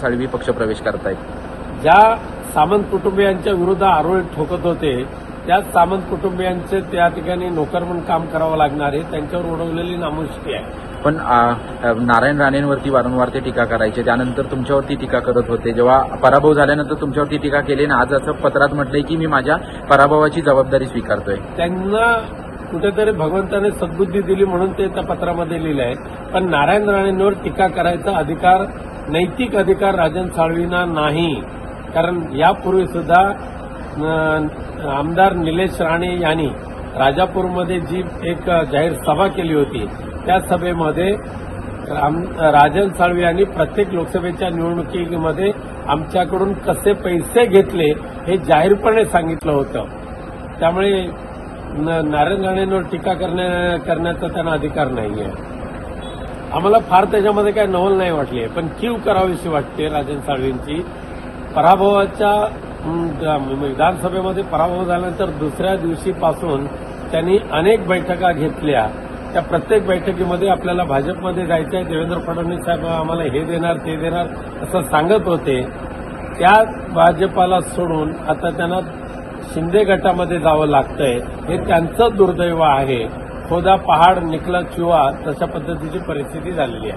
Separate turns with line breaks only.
साळवी पक्ष प्रवेश करतायत.
ज्या सामंत कुटुंबियांच्या विरुद्ध आरोळी ठोकत होते त्याच सामंत कुटुंबियांचे त्या ठिकाणी नोकर म्हणून काम करावं लागणार आहे त्यांच्यावर उडवलेली नामुष्की आहे.
पण नारायण राणेंवरती वारंवार ते टीका करायचे. त्यानंतर तुमच्यावरती टीका करत होते. जेव्हा पराभव झाल्यानंतर तुमच्यावरती टीका केली ना आज असं पत्रात म्हटलंय की मी माझ्या पराभवाची जबाबदारी स्वीकारतोय.
त्यांना कुठेतरी भगवंताने सद्बुद्धी दिली म्हणून ते त्या पत्रामध्ये लिहिलं आहे पण नारायण राणेंवर टीका करायचा अधिकार नैतिक अधिकार राजन साळवींना नाही. कारण यापूर्वी सुद्धा आमदार निलेश राणे यांनी राजापूरमध्ये जी एक जाहीर सभा केली होती त्या सभेमध्ये राम- राजन साळवी यांनी प्रत्येक लोकसभेच्या निवडणुकीमध्ये आमच्याकडून कसे पैसे घेतले हे जाहीरपणे सांगितलं होतं. त्यामुळे न- नारायण राणेंवर टीका करण्या करण्याचा त्यांना अधिकार नाही आहे आम्हाला फार त्याच्यामध्ये काही नवल नाही वाटली. पण कीव करावीशी वाटते राजन साळवींची. पराभवाच्या विधानसभेमध्ये पराभव झाल्यानंतर दुसऱ्या दिवशीपासून त्यांनी अनेक बैठका घेतल्या. त्या प्रत्येक बैठकीमध्ये आपल्याला भाजपमध्ये जायचं आहे देवेंद्र फडणवीस साहेब आम्हाला हे देणार ते देणार असं सांगत होते. त्या भाजपाला सोडून आता त्यांना शिंदे गटामध्ये जावं लागतंय. हे त्यांचं दुर्दैव आहे. खोदा पहाड निकला चुवा तशा पद्धतीची परिस्थिती झालेली आहे.